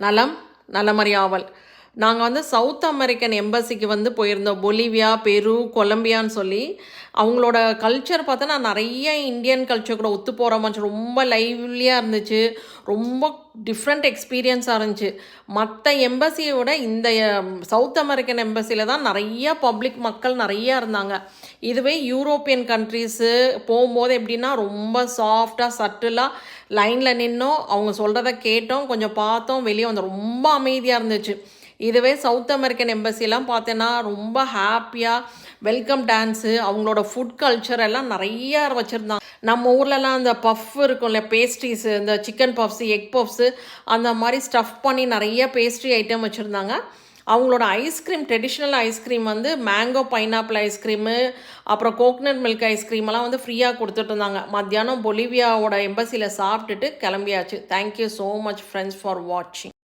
நலம் நலமறியாவல் நாங்கள் வந்து சவுத் அமெரிக்கன் எம்பசிக்கு வந்து போயிருந்தோம். பொலிவியா பெரு கொலம்பியான்னு சொல்லி. அவங்களோட கல்ச்சர் பார்த்தா நான் நிறைய இந்தியன் கல்ச்சர் கூட ஒத்து போகிற மாதிரி ரொம்ப லைவ்லியாக இருந்துச்சு. ரொம்ப டிஃப்ரெண்ட் எக்ஸ்பீரியன்ஸாக இருந்துச்சு. மற்ற எம்பசியை விட இந்த சவுத் அமெரிக்கன் எம்பசியில் தான் நிறைய பப்ளிக் மக்கள் நிறையா இருந்தாங்க. இதுவே யூரோப்பியன் கண்ட்ரீஸு போகும்போது எப்படின்னா ரொம்ப சாஃப்டாக சட்டிலாக லைனில் நின்னோம். அவங்க சொல்கிறத கேட்டோம். கொஞ்சம் பார்த்தோம். வெளியே வந்து ரொம்ப அமைதியாக இருந்துச்சு. இதுவே சவுத் அமெரிக்கன் எம்பசிலாம் பார்த்தேன்னா ரொம்ப ஹாப்பியாக வெல்கம் டான்ஸு அவங்களோட ஃபுட் கல்ச்சர் எல்லாம் நிறையா வச்சுருந்தாங்க. நம்ம ஊர்லலாம் அந்த பஃப் இருக்கும்ல பேஸ்ட்ரிஸு இந்த சிக்கன் பஃப்ஸு எக் பஃப்ஸு அந்த மாதிரி ஸ்டஃப் பண்ணி நிறைய பேஸ்ட்ரி ஐட்டம் வச்சுருந்தாங்க. அவங்களோட ice cream traditional ice cream வந்து மேங்கோ பைனாப்பிள் ஐஸ்கிரீமு அப்புறம் கோக்னட் மில்க் ஐஸ்கிரீமெல்லாம் வந்து ஃப்ரீயாக கொடுத்துட்டு இருந்தாங்க. மத்தியானம் பொலிவியாவோட எம்பசியில் சாப்பிட்டுட்டு கிளம்பியாச்சு. Thank you so much friends for வாட்சிங்